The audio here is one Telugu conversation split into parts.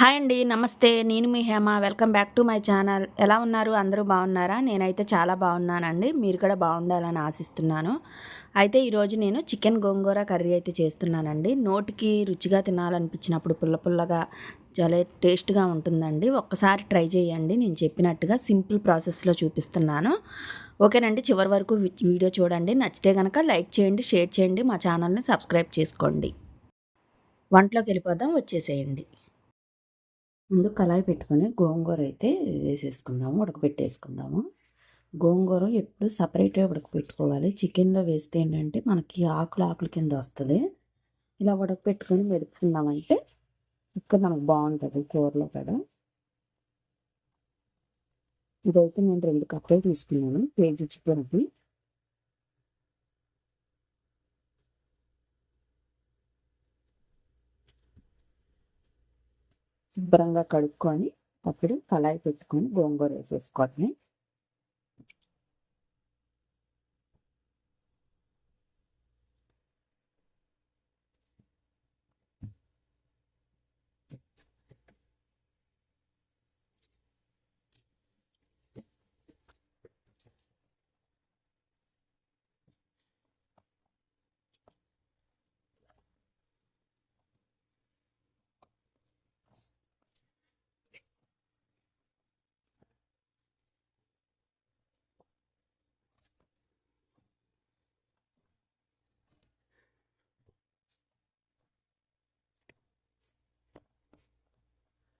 హాయ్ అండి నమస్తే. నేను మీ Hema. Welcome back to my channel. ఎలా ఉన్నారు? అందరూ బాగున్నారా? నేనైతే చాలా బాగున్నానండి. మీరు కూడా బాగుండాలని ఆశిస్తున్నాను. అయితే ఈరోజు నేను చికెన్ గోంగూర కర్రీ అయితే చేస్తున్నానండి. నోటికి రుచిగా తినాలనిపించినప్పుడు పుల్ల పుల్లగా చాలా టేస్ట్గా ఉంటుందండి. ఒక్కసారి ట్రై చేయండి. నేను చెప్పినట్టుగా సింపుల్ ప్రాసెస్లో చూపిస్తున్నాను. ఓకేనండి చివరి వరకు వీడియో చూడండి. నచ్చితే కనుక లైక్ చేయండి షేర్ చేయండి. మా ఛానల్ని సబ్స్క్రైబ్ చేసుకోండి. వంటలోకి వెళ్ళిపోదాం. వచ్చేసేయండి. ముందు కళాయి పెట్టుకొని గోంగూర అయితే వేసేసుకుందాము ఉడకబెట్టేసుకుందాము. గోంగూర ఎప్పుడు సపరేట్గా ఉడకబెట్టుకోవాలి. చికెన్లో వేస్తే ఏంటంటే మనకి ఆకులు ఆకులు కింద వస్తుంది. ఇలా ఉడకబెట్టుకొని మెదుపుకున్నామంటే ఇక్కడ మనకు బాగుంటుంది కూరలో కూడా. ఇదైతే నేను రెండు కప్పులు తీసుకున్నాను కేజీ చికెన్కి శుభ్రంగా కడుక్కొని అప్పుడు కళాయి పెట్టుకొని గోంగూర వేసేసుకోవటమే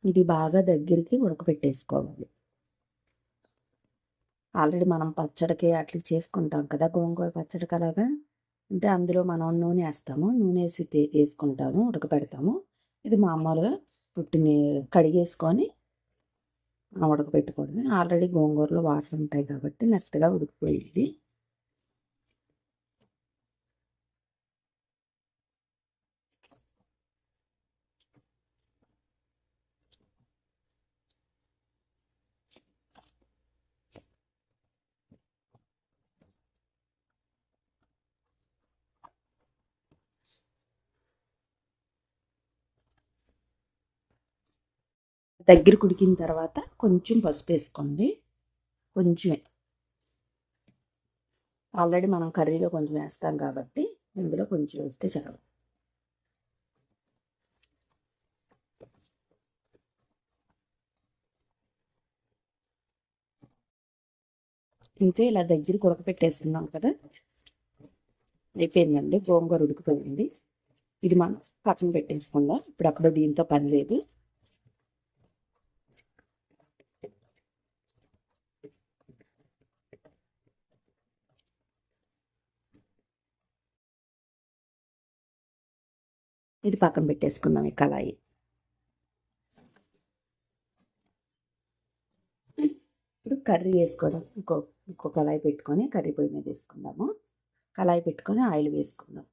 ఇది బాగా దగ్గరికి ఉడకపెట్టేసుకోవాలి. ఆల్రెడీ మనం పచ్చడికి అట్లా చేసుకుంటాం కదా గోంగూర పచ్చడికి అలాగా అంటే అందులో మనం నూనె వేస్తాము నూనె వేసి వేసుకుంటాము ఉడకపెడతాము. ఇది మామూలుగా పుట్టిని కడిగేసుకొని ఉడకపెట్టుకోవడమే. ఆల్రెడీ గోంగూరలో వాటర్ ఉంటాయి కాబట్టి మెత్తగా ఉడికిపోయింది. దగ్గర కుడికిన తర్వాత కొంచెం పసుపు వేసుకోండి. కొంచెమే ఆల్రెడీ మనం కర్రీలో కొంచెం వేస్తాం కాబట్టి ఇందులో కొంచెం వేస్తే చాలు. ఇంకా ఇలా దగ్గర పెట్టేసుకున్నాం కదా. అయిపోయిందండి. గోంగూర ఉడికిపోయింది. ఇది మనం పక్కన పెట్టేసుకుందాం. ఇప్పుడు అక్కడ దీంతో పని లేదు. ఇది పక్కన పెట్టేసుకుందాం ఈ కళాయి. ఇప్పుడు కర్రీ వేసుకోవడం ఇంకో ఇంకో కళాయి పెట్టుకొని కర్రీ పొయ్యి మీద వేసుకుందాము. కళాయి పెట్టుకొని ఆయిల్ వేసుకుందాం.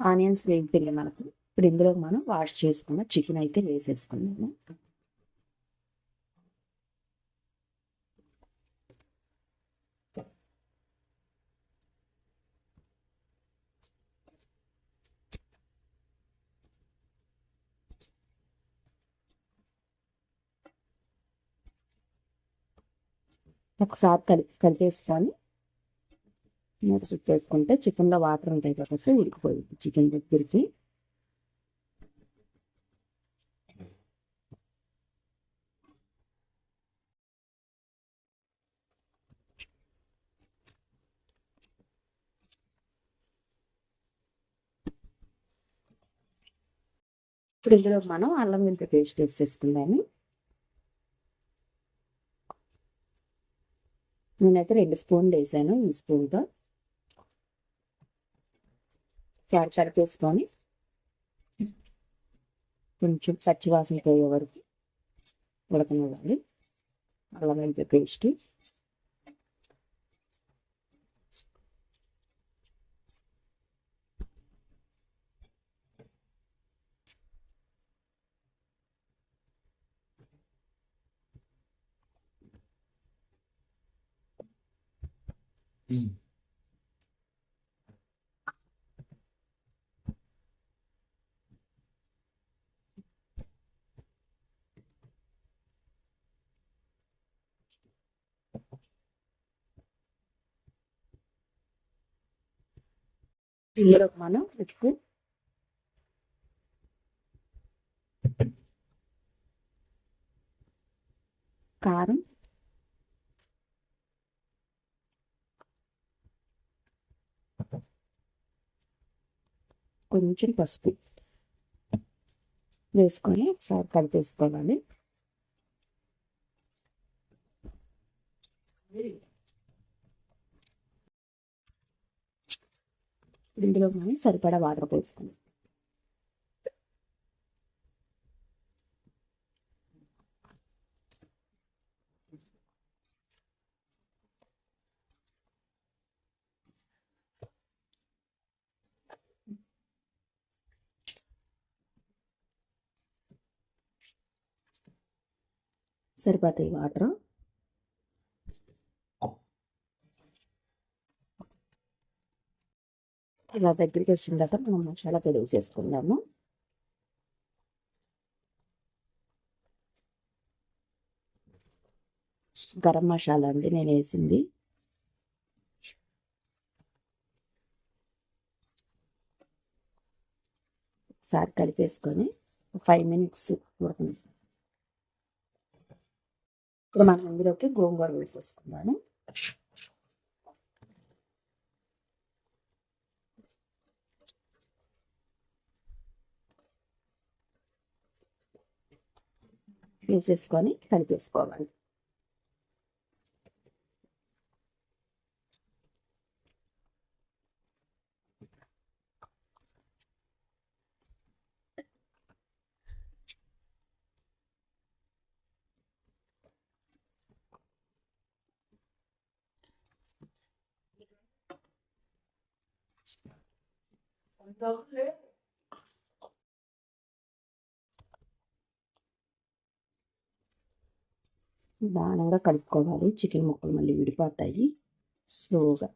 ఆనియన్స్ వేగిపోయినాయి మనకు ఇప్పుడు ఇందులో మనం వాష్ చేసుకున్న చికెన్ అయితే వేసేసుకున్నాము ఒకసారి కలి కలిపేసుకొని మూత చుట్టేసుకుంటే చికెన్లో వాటర్ ఉంటాయి కాబట్టి ఉడికిపోయింది చికెన్ దగ్గరికి. ఇప్పుడు ఇందులో మనం అల్లం వింత పేస్ట్ వేసేసుకుందాము. నేనైతే రెండు స్పూన్లు వేసాను ఈ స్పూన్తో చారు కలిపేసుకొని కొంచెం పచ్చివాసన పోయే వరకు ఉడకనివ్వాలి. అల్లం వెల్లుల్లి పేస్ట్. ఇందులో మనం ఉప్పు కారం కొంచెం పసుపు వేసుకొని ఒకసారి కలిపేసుకోవాలి ఇందులో మనం సరిపడా వాటర్ పోసుకుందాం. సరిపోతాయి వాటర్. ఇలా దగ్గరికి వచ్చిన తర్వాత మనం మసాలా పొడి వేసేసుకుందాము గరం మసాలా అండి నేను వేసింది. ఒకసారి కలిపేసుకొని ఫైవ్ మినిట్స్ ఉడకండి ఇప్పుడు మనం ఇందులోకి గోంగూర వేసేసుకున్నాను వేసేసుకొని కలిపేసుకోవాలి. దాని కూడా కలుపుకోవాలి. చికెన్ ముక్కలు మళ్ళీ విడిపోతాయి. స్లోగా